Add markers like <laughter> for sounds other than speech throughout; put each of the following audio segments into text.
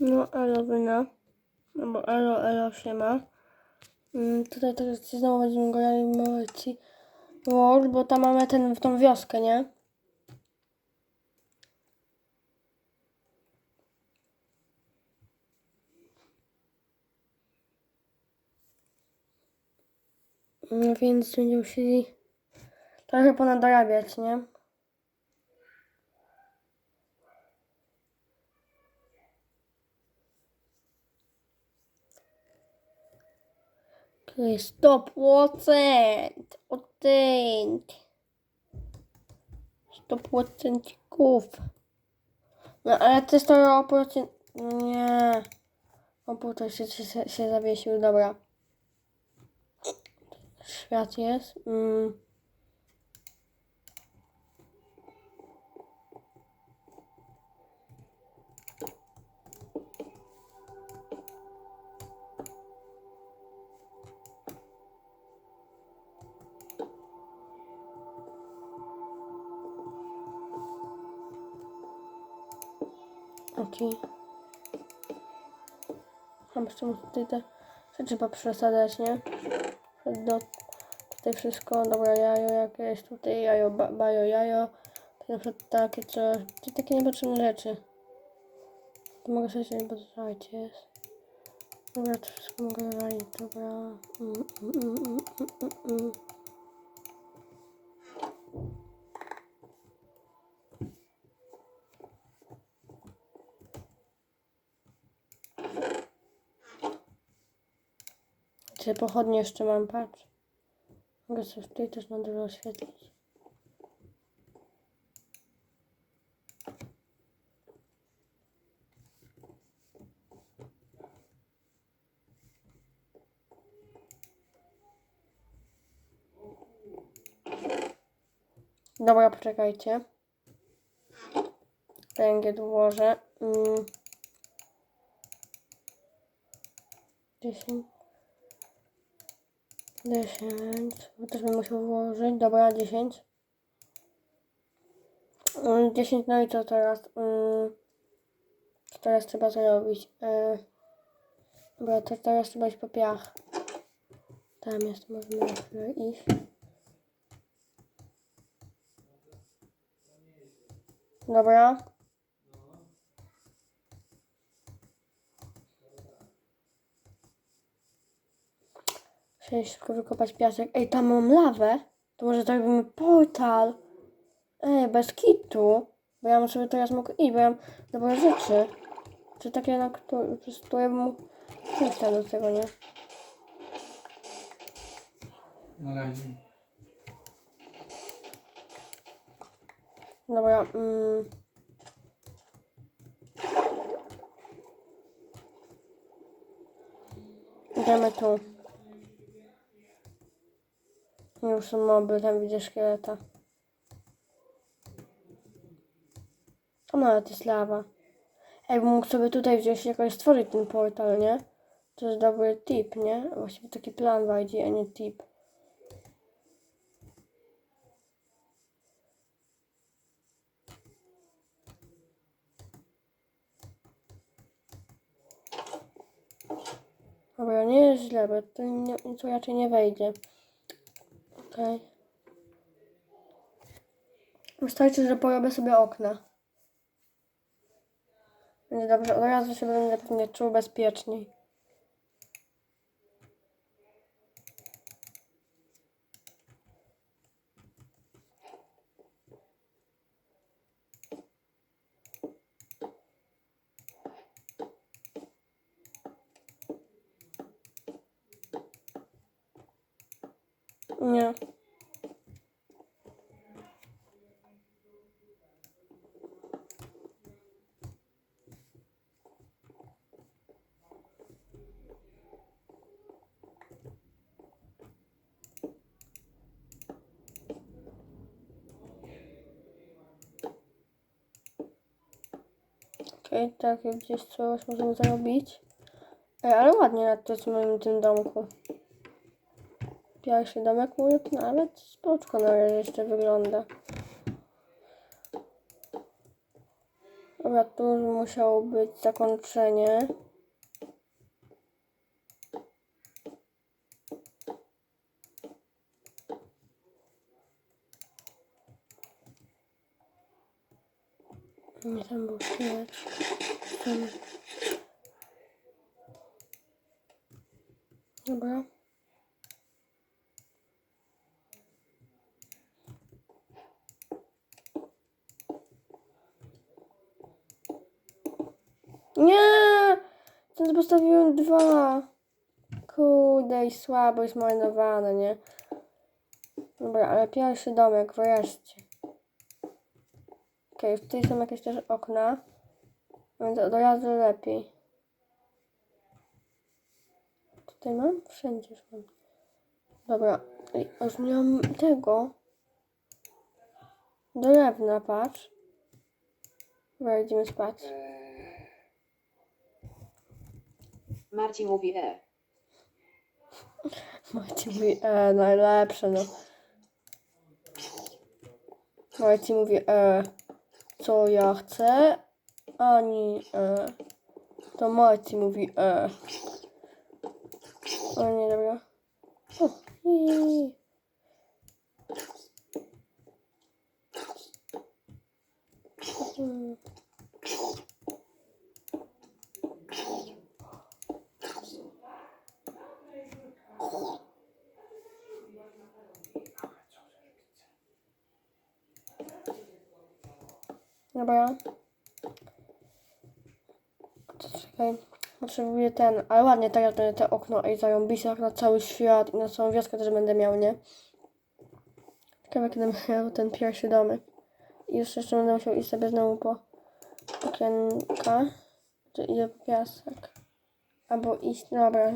No, elo wyna. No bo elo, elo się ma. Mm, tutaj teraz znowu będziemy grali w Multi World, bo tam mamy ten, tą wioskę, nie? No więc będziemy musieli trochę ponadrabiać, nie? Stop procent. Procent. Stop procentików. No ale to o procent... Nie. Komputer się, się, się zawiesił, dobra. Świat jest. Mm. Okej. Mam jeszcze muszę tutaj te rzeczy poprzesadzać, nie? Do, tutaj wszystko, dobra, jajo jakieś, tutaj jajo, ba, bajo, jajo. Na przykład takie coś, takie niepotrzebne rzeczy. To mogę sobie nie potrzebować jest. Dobra, to wszystko mogę wywalić, dobra. Mm, mm, mm, mm, mm, mm, Czy pochodnie jeszcze mam, patrz. Mogę sobie tutaj też na dole oświetlić. Dobra, poczekajcie. Węgiel włożę. Mm. 10. 10. Bo też bym musiał włożyć. Dobra, 10. Mm, 10, no i co teraz? Mm, Co teraz trzeba zrobić? E, Dobra, to teraz trzeba iść po piach. Tam jest, możemy iść. Dobra. Muszę szybko wykopać piasek. Ej, tam mam lawę. To może zrobimy portal. Ej, bez kitu. Bo ja bym sobie teraz mógł iść, bo ja mam dobre rzeczy. Czy takie, na które, przez które bym mógł do tego, nie? Na razie. Dobra, mm. Idziemy tu. Już są moby, tam widzę szkieleta. Tam nawet jest lawa. Bo mógł sobie tutaj wziąć jakoś stworzyć ten portal, nie? To jest dobry tip, nie? Właściwie taki plan bardziej, a nie tip. Dobra, nie jest źle, bo to, nie, to raczej nie wejdzie. Okej. Wystarczy, że porobię sobie okna. Będzie dobrze, od razu się będę pewnie czuł bezpieczniej. Nie. Okej, tak, gdzieś coś możemy zrobić. Ej, ale ładnie na to, co mamy w tym domku. Pierwszy domek mój nawet spoczko na razie jeszcze wygląda. Dobra, tu już musiało być zakończenie. Nie tam był śmieć. Tam. Dobra. Nie! Ten postawiłem dwa. Kurde i słabo jest marnowane, nie? Dobra, ale pierwszy domek wreszcie. Okej, tutaj są jakieś też okna. Więc od razu lepiej. Tutaj mam? Wszędzie już mam. Dobra, już nie mam tego. Drewna, patrz. Dobra, idziemy spać. Marcin mówi e. Marcin mówi, e, najlepsze, no. Marcin mówi, e, co ja chcę, ani, e. To Marcin mówi, e. O nie, dobra. O. Mm. Dobra. Czekaj. Potrzebuję ten, ale ładnie teraz będę te okno i zarąbić tak na cały świat i na całą wioskę też będę miał, nie? Ciekawe kiedy miał ten pierwszy domek. I już jeszcze będę musiał iść sobie znowu po okienka. Czy idę po piasek. Albo iść, dobra.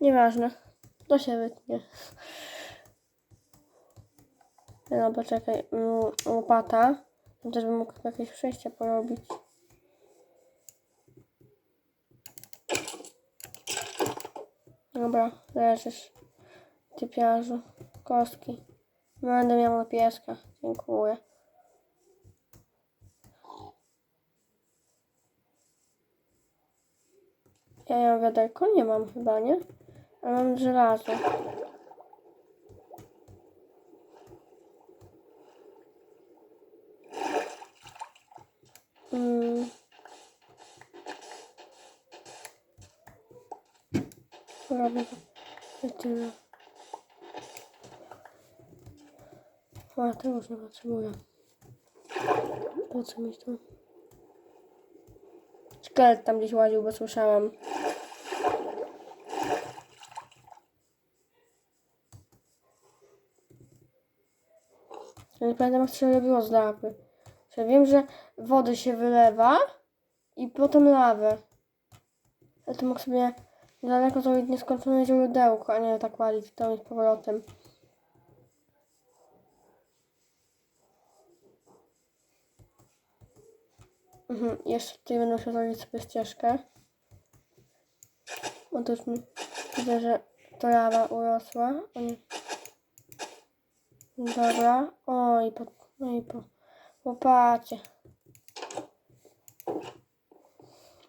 Nieważne. To się wytnie. <laughs> No poczekaj, mm, łopata. To też bym mógł jakieś przejście porobić. Dobra, leżysz. Typiarzu. Kostki. Będę miał pieska. Dziękuję. Ja wiaderko? Nie mam chyba, nie? Ale mam żelazo. Robię tyle. A, tego już nie potrzebuję. Po co mi to? Szkielet tam gdzieś łaził, bo słyszałam. Ja nie pamiętam jak się robiło z lawy. Że wiem, że wodę się wylewa i potem lawę. Ale to mógł sobie daleko zrobić nieskończone źródełko, a nie tak walić to z powrotem. Mhm, jeszcze tutaj będę musiał zrobić sobie ścieżkę. To już mi widzę, że to lawa urosła. O nie. Dobra. O i po, no i po łopacie.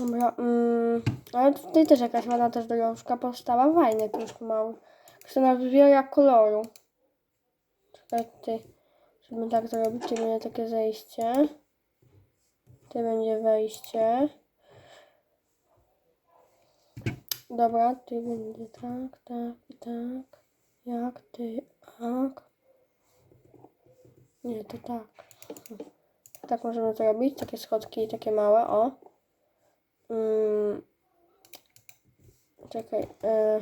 Dobra, mm, ale tutaj też jakaś ładna też dorożka powstała. Fajnie troszkę mało. Jeszcze nabiera koloru. Czekaj tutaj, żeby tak zrobić, tutaj będzie takie zejście. Tutaj będzie wejście. Dobra, tutaj będzie tak, tak i tak. Jak ty, tak. Nie, to tak. Tak możemy zrobić. Takie schodki, takie małe, o. Mm. Czekaj. E.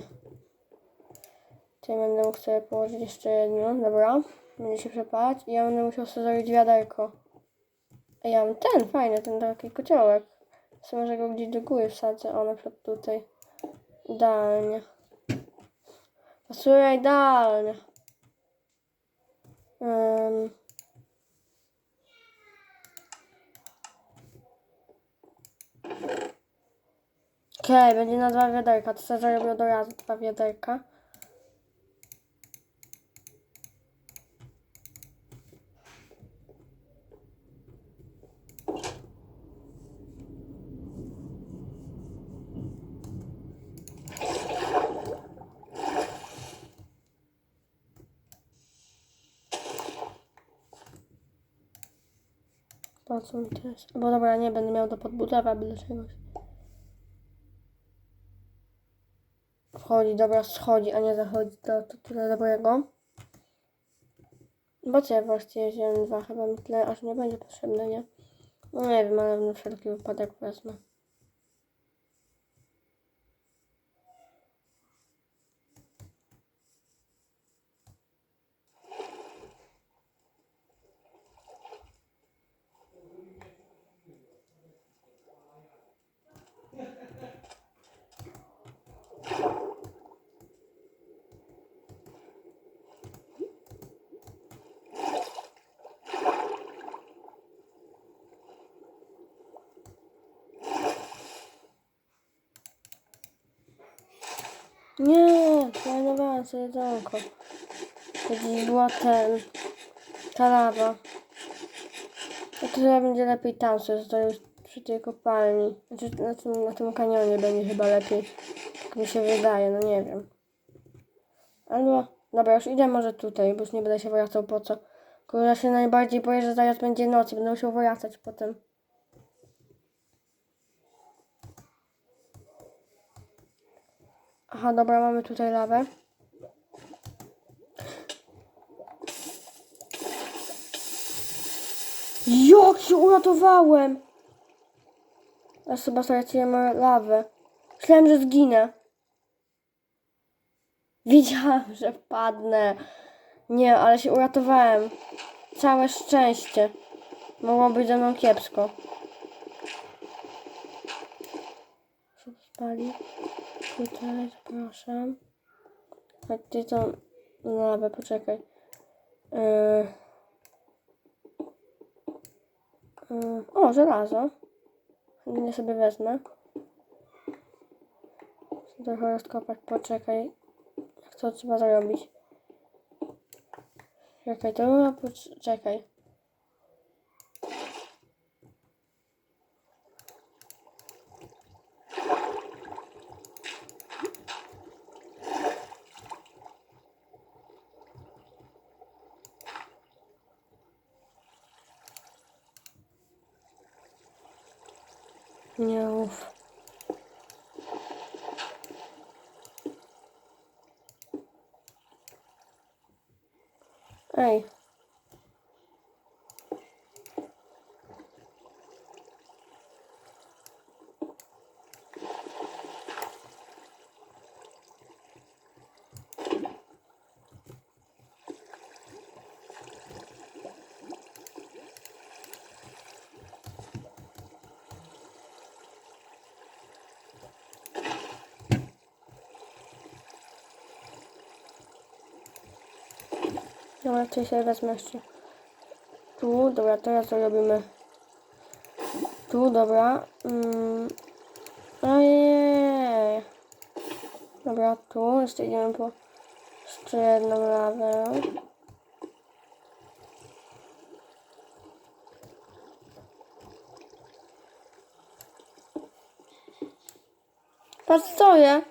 Tutaj będę mógł sobie położyć jeszcze jedno. Dobra. Będzie się przepalać. I ja będę musiał sobie zrobić wiaderko. A ja mam ten, fajny, ten taki kociołek. Sobie może go gdzieś do góry wsadzę. O, na przykład tutaj. Idealnie. Pasuje idealnie. Um. Okej, okay, będzie na dwa wiaderka. To sobie zrobimy od razu dwa wiaderka. Po co mi teraz? Bo dobra, nie będę miał do podbudowy albo do czegoś. Wchodzi, dobra, schodzi, a nie zachodzi. To, to tyle dobrego. Bo co ja właściwie wziąłem dwa, chyba mi tyle aż nie będzie potrzebne, nie? No nie wiem, ale na wszelki wypadek wezmę. Nie, planowałam sobie jedzonko. Gdzieś była ten, lawa. No to chyba będzie lepiej tam sobie zostawić przy tej kopalni. Znaczy na tym, na tym kanionie będzie chyba lepiej. Tak mi się wydaje, no nie wiem. Albo, dobra, już idę może tutaj, bo już nie będę się wracał po co. Ja się najbardziej boję, że zaraz będzie noc i będę musiał wracać potem. Aha, dobra, mamy tutaj lawę. Jak się uratowałem! Ja chyba straciłem lawę. Myślałem, że zginę. Wiedziałam, <laughs> że wpadnę. Nie, ale się uratowałem. Całe szczęście. Mogło być ze mną kiepsko. Się spali. Tutaj, zapraszam. Chodźcie tą lawę, poczekaj. Yy. Yy. O, żelazo. Nie sobie wezmę. Chcę trochę rozkopać, poczekaj. To trzeba zrobić? Czekaj, to poczekaj. Ej. Dobra, czyli sobie wezmę jeszcze. Tu, dobra, teraz zrobimy. Tu, dobra. Mm. Ojej. Dobra, tu jeszcze idziemy po jeszcze jedną lawę. Patrz, stoję.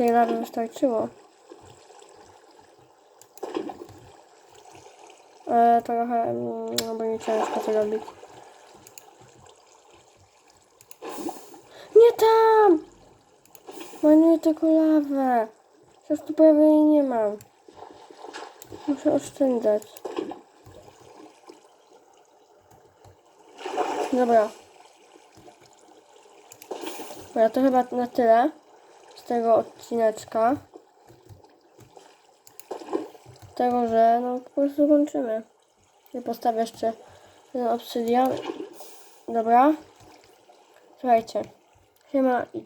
Tej lawy wystarczyło. Ale trochę no, będzie ciężko to robić. Nie tam! Manuję tylko lawę. Teraz tu prawie jej nie mam. Muszę oszczędzać. Dobra. Dobra, to chyba na tyle tego odcineczka. Tego, że no po prostu kończymy. I postawię jeszcze ten obsydian. Dobra. Słuchajcie. Siema i